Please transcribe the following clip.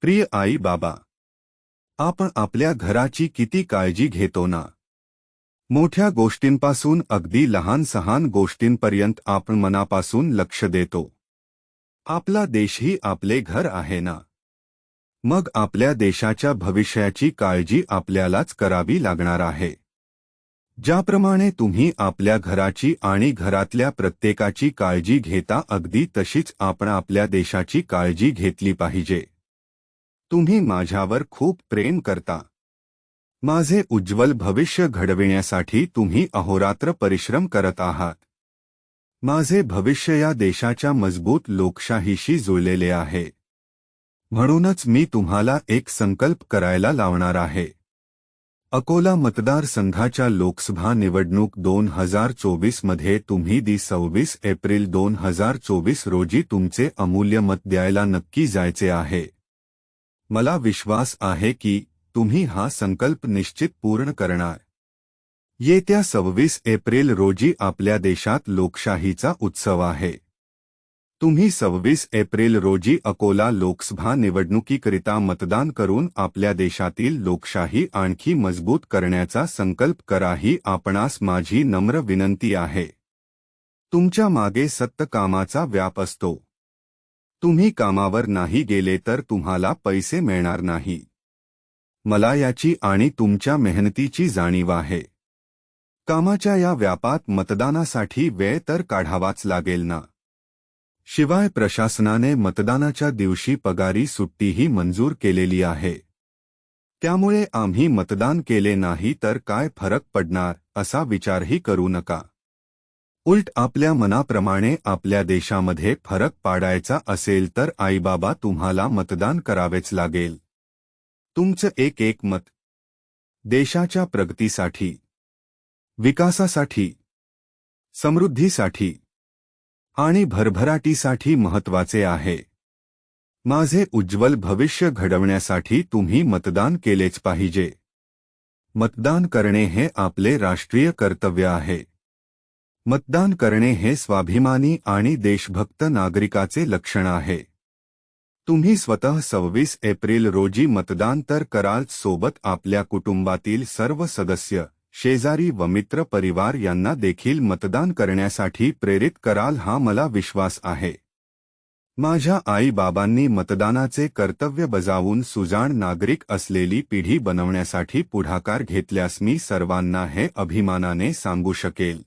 प्रिय आई बाबा आपण आपल्या घराची किती काळजी घेतो ना? मोठ्या गोष्टींपासून अगदी लहान सहान गोष्टींपर्यंत आपण मनापासून लक्ष देतो. आपला देशही आपले घर आहे ना? मग आपल्या देशाच्या भविष्याची काळजी आपल्यालाच करावी लागणार आहे. ज्याप्रमाणे तुम्ही आपल्या घराची आणि घरातल्या प्रत्येकाची काळजी घेता अगदी तशीच आपण आपल्या देशाची काळजी घेतली पाहिजे. तुम्ही माझ्यावर खूप प्रेम करता. माझे उज्ज्वल भविष्य घडविण्यासाठी तुम्ही अहोरात्र परिश्रम करत आहात. माझे भविष्य या देशाच्या मजबूत लोकशाहीशी जुळलेले आहे. म्हणूनच मी तुम्हाला एक संकल्प करायला लावणार आहे. अकोला मतदारसंघाच्या लोकसभा निवडणूक दोन हजार चोवीसमध्ये तुम्ही दी सव्वीस एप्रिल दोन हजार चोवीस रोजी तुमचे अमूल्य मत द्यायला नक्की जायचे आहे. मला विश्वास आहे की तुम्ही हा संकल्प निश्चित पूर्ण करणार. येत्या सव्वीस एप्रिल रोजी आपल्या देशात लोकशाहीचा उत्सव आहे. तुम्ही सव्वीस एप्रिल रोजी अकोला लोकसभा निवडणुकीकरिता मतदान करून आपल्या देशातील लोकशाही आणखी मजबूत करण्याचा संकल्प करा ही आपणास माझी नम्र विनंती आहे. तुमच्या मागे सत्त कामाचा व्याप असतो. तुम्ही कामावर नाही गेले तर तुम्हाला पैसे मिळणार नाही. मला याची आणि तुमच्या मेहनतीची जाणीव आहे. कामाच्या या व्यापात मतदानासाठी वेळ तर काढावाच लागेल ना. शिवाय प्रशासनाने मतदानाच्या दिवशी पगारी सुट्टीही मंजूर केलेली आहे. त्यामुळे आम्ही मतदान केले नाही तर काय फरक पडणार असा विचारही करू नका. उलट आपल्या मनाप्रमाणे आपल्या देशामध्ये फरक पाडायचा असेल तर आईबाबा तुम्हाला मतदान करावेच लागेल. तुमचं एक एक मत. देशाच्या प्रगतीसाठी. विकासासाठी. समृद्धीसाठी. आणि भरभराटीसाठी महत्त्वाचे आहे. माझे उज्ज्वल भविष्य घडवण्यासाठी तुम्ही मतदान केलेच पाहिजे. मतदान करणे हे आपले राष्ट्रीय कर्तव्य आहे. मतदान करणे हे स्वाभिमानी आणि देशभक्त नागरिकाचे लक्षण आहे. तुम्ही स्वतः सव्वीस एप्रिल रोजी मतदान तर कराल सोबत आपल्या कुटुंबातील सर्व सदस्य शेजारी व मित्र परिवार यांना देखील मतदान करण्यासाठी प्रेरित कराल हा मला विश्वास आहे. माझ्या आईबाबांनी मतदानाचे कर्तव्य बजावून सुजाण नागरिक असलेली पिढी बनवण्यासाठी पुढाकार घेतल्यास मी सर्वांना हे अभिमानाने सांगू शकेल.